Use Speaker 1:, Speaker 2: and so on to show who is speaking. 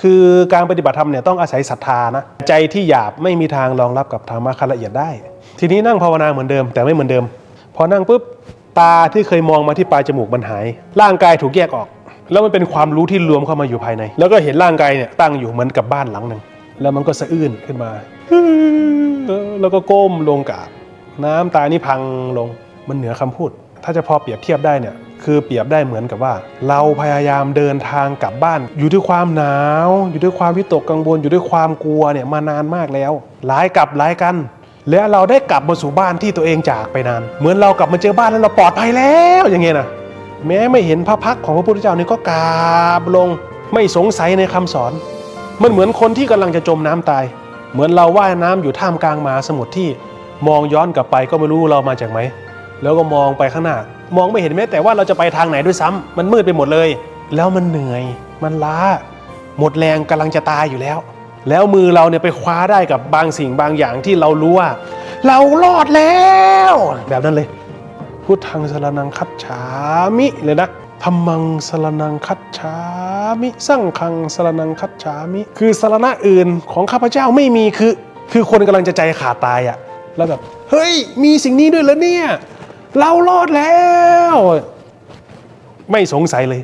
Speaker 1: คือการปฏิบัติธรรมเนี่ยต้องอาศัยศรัทธานะใจที่หยาบไม่มีทางรองรับกับธรรมะขั้นละเอียดได้ ทีนี้นั่งภาวนาเหมือนเดิม แต่ไม่เหมือนเดิม พอนั่งปุ๊บตาที่เคยมองมาที่ปลายจมูกมันหาย ร่างกายถูกแยกออก แล้วมันเป็นความรู้ที่รวมเข้ามาอยู่ภายใน แล้วก็เห็นร่างกายเนี่ยตั้งอยู่เหมือนกับบ้านหลังหนึ่งแล้วมันก็สะอื้นขึ้นมา แล้วก็ก้มลงกราบน้ำตานี่พังลงมันเหนือคำพูด ถ้าจะพอเปรียบเทียบได้เนี่ยคือเปรียบได้เหมือนกับว่า เราพยายามเดินทางกลับบ้าน อยู่ด้วยความหนาว อยู่ด้วยความวิตกกังวลอยู่ด้วยความกลัวเนี่ยมานานมากแล้ว หลายกลับหลายกัน และเราได้กลับมาสู่บ้านที่ตัวเองจากไปนาน เหมือนเรากลับมาเจอบ้านแล้วเราปลอดภัยแล้วอย่างเงี้ยนะแม้ไม่เห็นพระพักของพระพุทธเจ้านี่ก็กราบลงไม่สงสัยในคำสอน มันเหมือนคนที่กำลังจะจมน้ำตาย เหมือนเราว่ายน้ำอยู่ท่ามกลางมหาสมุทรที่มองย้อนกลับไปก็ไม่รู้เรามาจากไหน แล้วก็มองไปข้างหน้ามองไม่เห็นแม้แต่ว่าเราจะไปทางไหนด้วยซ้ำมันมืดไปหมดเลย แล้วมันเหนื่อย มันล้า หมดแรงกำลังจะตายอยู่แล้ว แล้วมือเราเนี่ยไปคว้าได้กับบางสิ่งบางอย่างที่เรารู้ว่า เรารอดแล้ว แบบนั้นเลยพุทธังสรนังคัจฉามิเลยนะธรรมังสรนังคัจฉามิสังฆังสรนังคัจฉามิ คือสรณะอื่นของข้าพเจ้าไม่มีคือ คือคนกำลังจะใจขาดตายอะแล้วแบบเฮ้ยมีสิ่งนี้ด้วยเหรอเนี่ย เรารอดแล้ว ไม่สงสัยเลย